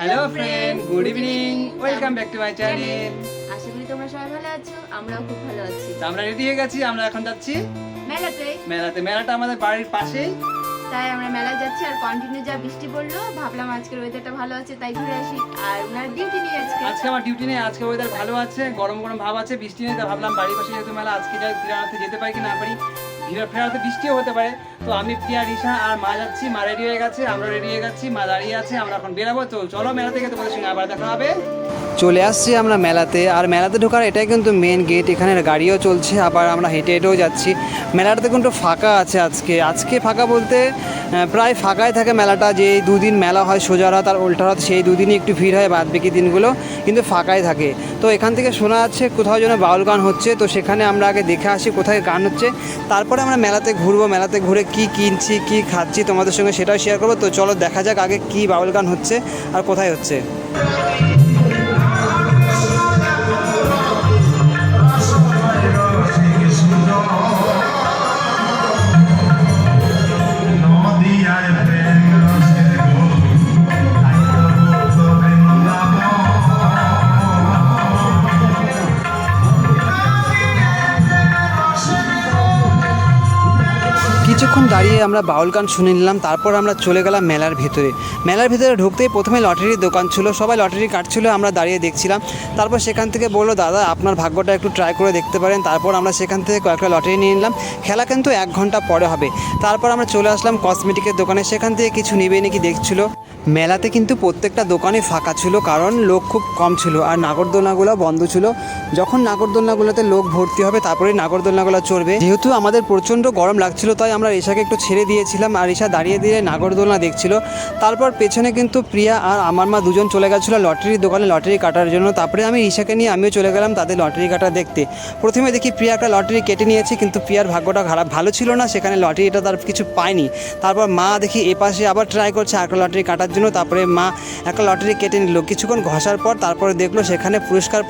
Hello friend good evening welcome back to my channel আশা করি তোমরা সবাই ভালো আছো আমরাও খুব ভালো আছি। তো আমরা রেডি হয়ে গেছি আমরা এখন যাচ্ছি মেলাতে। মেলাতে। মেলাটা আমাদের বাড়ির পাশেই। তাই আমরা মেলায় যাচ্ছি আর কন্টিনিউ যা বৃষ্টি পড়ল ভাবলাম আজকের ওয়েদারটা ভালো আছে তাই ঘুরে আসি। আর ওনার ডিউটি নিয়ে আজকে। আজকে আমার ডিউটি নেই আজকে ওয়েদার ভালো আছে গরম গরম ভাব আছে বৃষ্টি নেই তো ভাবলাম বাড়ির পাশে যেহেতু মেলা আজকে যাই ফেরাতে যেতে পারি কি না পারি ভিড় ফেরাতে বৃষ্টিও হতে পারে। তো আমি প্রিয়া রিসা আর মা যাচ্ছি, মা রেডি হয়ে গেছে আমরা রেডি হয়ে গেছি, মা দাঁড়িয়ে আছে, আমরা এখন বেরাবো। তো চলো মেলা থেকে তোমাদের সঙ্গে আবার দেখা হবে। চলে আসছি আমরা মেলাতে, আর মেলাতে ঢোকার এটাই কিন্তু মেন গেট এখানে গাড়িও চলছে, আবার আমরা হেঁটে হেঁটেও যাচ্ছি। মেলাটাতে কিন্তু ফাঁকা আছে আজকে। আজকে ফাঁকা বলতে প্রায় ফাঁকাই থাকে মেলাটা। যে দুদিন মেলা হয় সোজা রাত আর উল্টা রাত সেই দুদিনই একটু ভিড় হয় বাদ বাকি দিনগুলো, কিন্তু ফাঁকাই থাকে। তো এখান থেকে শোনা যাচ্ছে কোথাও যেন বাউল গান হচ্ছে, তো সেখানে আমরা আগে দেখে আসি কোথায় গান হচ্ছে। তারপরে আমরা মেলাতে ঘুরবো, মেলাতে ঘুরে কি কিনছি, কি খাচ্ছি তোমাদের সঙ্গে সেটাও শেয়ার করব। তো চলো দেখা যাক আগে কি বাউল গান হচ্ছে আর কোথায় হচ্ছে। কিছুক্ষণ দাঁড়িয়ে আমরা বাউল গান শুনে নিলাম, তারপর আমরা চলে গেলাম মেলার ভেতরে। মেলার ভেতরে ঢুকতেই প্রথমে লটারির দোকান ছিল, সবাই লটারি কাটছিল, আমরা দাঁড়িয়ে দেখছিলাম। তারপর সেখান থেকে বলল, দাদা, আপনার ভাগ্যটা একটু ট্রাই করে দেখতে পারেন। তারপর আমরা সেখান থেকে কয়েকটা লটারি নিয়ে নিলাম। খেলা কিন্তু এক ঘণ্টা পরে হবে। তারপর আমরা চলে আসলাম কসমেটিকের দোকানে, সেখান থেকে কিছু নেবে নাকি দেখছিল। মেলাতে কিন্তু প্রত্যেকটা দোকানে ফাঁকা ছিল, কারণ লোক খুব কম ছিল আর নাগরদোলনাগুলো বন্ধ ছিল। যখন নাগরদোলনাগুলোতে লোক ভর্তি হবে তারপরে নাগরদোলনাগুলো চড়বে যেহেতু আমাদের প্রচণ্ড গরম লাগছিল, তাই আমরা ঋষাকে একটু ছেড়ে দিয়েছিলাম আর ঋষা দাঁড়িয়ে দিয়ে নাগরদোলনা দেখছিল। তারপর পেছনে কিন্তু প্রিয়া আর আমার মা দুজন চলে গেছিল লটারির দোকানে লটারি কাটার জন্য। তারপরে আমি ঋষাকে নিয়ে আমিও চলে গেলাম তাদের লটারি কাটা দেখতে। প্রথমে দেখি প্রিয়া একটা লটারি কেটে নিয়েছে, কিন্তু প্রিয়ার ভাগ্যটা খারাপ, ভালো ছিল না, সেখানে লটারিটা তার কিছু পায়নি। তারপর মা দেখি এ পাশে আবার ট্রাই করছে একটা লটারি কাটার জন্য তারপরে মা একটা লটারি কেটে নিল। কিছুক্ষণ ঘষার পর তারপরে দেখল সেখানে পুরস্কার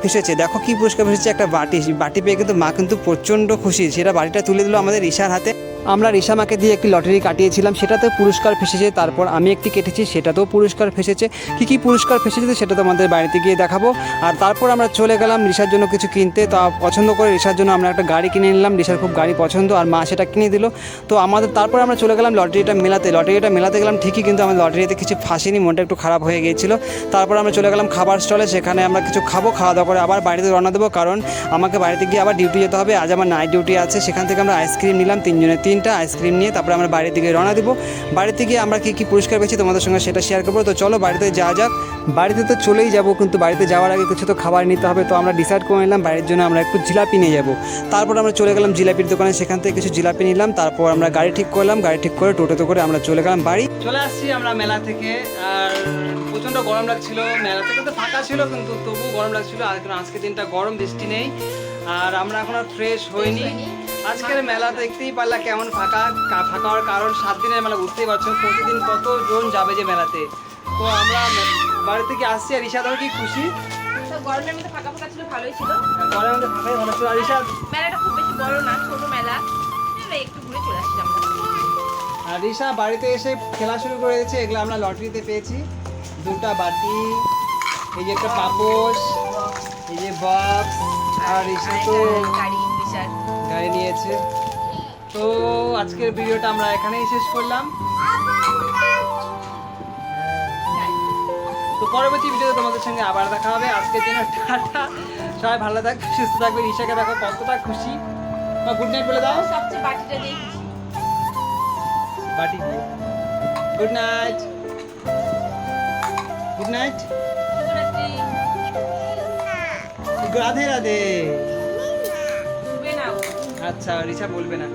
ফেসেছে দেখো কি পুরস্কার ফেসেছে একটা বাটি। বাটি পেয়ে কিন্তু মা কিন্তু প্রচণ্ড খুশি। সেটা বাটিটা তুলে দিল আমাদের ঈশার হাতে। আমরা ঋষা মাকে দিয়ে একটি লটারি কাটিয়েছিলাম সেটাতেও পুরস্কার ফেসেছে, তারপর আমি একটি কেটেছি, সেটাতেও পুরস্কার ফেসেছে। কী কী পুরস্কার ফেসেছে সেটা তোমাদের বাড়িতে গিয়ে দেখাবো। আর তারপর আমরা চলে গেলাম ঋষার জন্য কিছু কিনতে, তা পছন্দ করে ঋষার জন্য আমরা একটা গাড়ি কিনে নিলাম ঋষার খুব গাড়ি পছন্দ, আর মা সেটা কিনে দিল। তো আমাদের, তারপর আমরা চলে গেলাম লটারিটা মেলাতে। লটারিটা মেলাতে গেলাম ঠিকই, কিন্তু আমাদের লটারিতে কিছু ফাঁসিনি, মনটা একটু খারাপ হয়ে গিয়েছিল। তারপর আমরা চলে গেলাম খাবার স্টলে, সেখানে আমরা কিছু খাব, খাওয়া দাওয়া করে আবার বাড়িতে রওনা দেবো, কারণ আমাকে বাড়িতে গিয়ে আবার ডিউটি যেতে হবে। আজ আমার নাইট ডিউটি আছে, সেখান থেকে আমরা আইসক্রিম নিলাম তিনজনের তিনটা আইসক্রিম নিয়ে তারপরে আমরা বাড়ির দিকে রওনা দেবো। বাড়িতে গিয়ে আমরা কী কী পুরস্কার পেয়েছি তোমাদের সঙ্গে সেটা শেয়ার করব। তো চলো বাড়িতে যাওয়া যাক। বাড়িতে তো চলেই যাব কিন্তু বাড়িতে যাওয়ার আগে কিছু তো খাবার নিতে হবে। তো আমরা ডিসাইড করে নিলাম বাড়ির জন্য আমরা একটু জিলাপি নিয়ে যাব। তারপর আমরা চলে গেলাম জিলাপির দোকানে। সেখান থেকে কিছু জিলাপি নিলাম। তারপর আমরা গাড়ি ঠিক করলাম। গাড়ি ঠিক করে টোটোতে করে আমরা চলে গেলাম বাড়ি। চলে আসছি আমরা মেলা থেকে। আর প্রচণ্ড গরম লাগছিল। মেলা থেকে তো ফাঁকা ছিল কিন্তু তবুও গরম লাগছিল। আর আজকে দিনটা গরম বৃষ্টি নেই। আর আমরা এখন আর ফ্রেশ হইনি। আজকের মেলা দেখতেই পারলা কেমন ফাঁকা। কা- ফাঁকা হওয়ার কারণ সাত দিনের মেলা বুঝতেই পারছ? প্রতিদিন কতজন যাবে যে মেলাতে? তো আমরা বাড়ি থেকে আসছি আর ঈশা কি খুশি। তো গরমের মধ্যে ফাঁকা ফাঁকা ছিল ভালোই ছিল। ঘরের মধ্যে ফাঁকাই ভালো ছিল। আর ঈশা? মেলাটা খুব বেশি বড় না ছোট মেলা। এই একটু ঘুরে চলে আসছি আমরা। আর ঋষা বাড়িতে এসে খেলা শুরু করে দিয়েছে। এগুলো আমরা লটারিতে পেয়েছি। দুটা বাটি এই যে একটা পাপোশ এই যে বক্স আর ঋষা তো গাড়ি। বিশাল গাড়ি নিয়েছে। তো আজকের ভিডিওটা আমরা এখানেই শেষ করলাম। তো পরবর্তী ভিডিওতে তোমাদের সঙ্গে আবার দেখা হবে। আজকের জন্য টাটা। সবাই ভালো থাকবে সুস্থ থাকবে। ঋষাকে দেখো কতটা খুশি। গুড নাইট বলে দাও। সবচেয়ে বাটিটা দিয়ে বাটি দিয়ে। Good night good night Radhe Radhe. আচ্ছা রিসা বলবে না।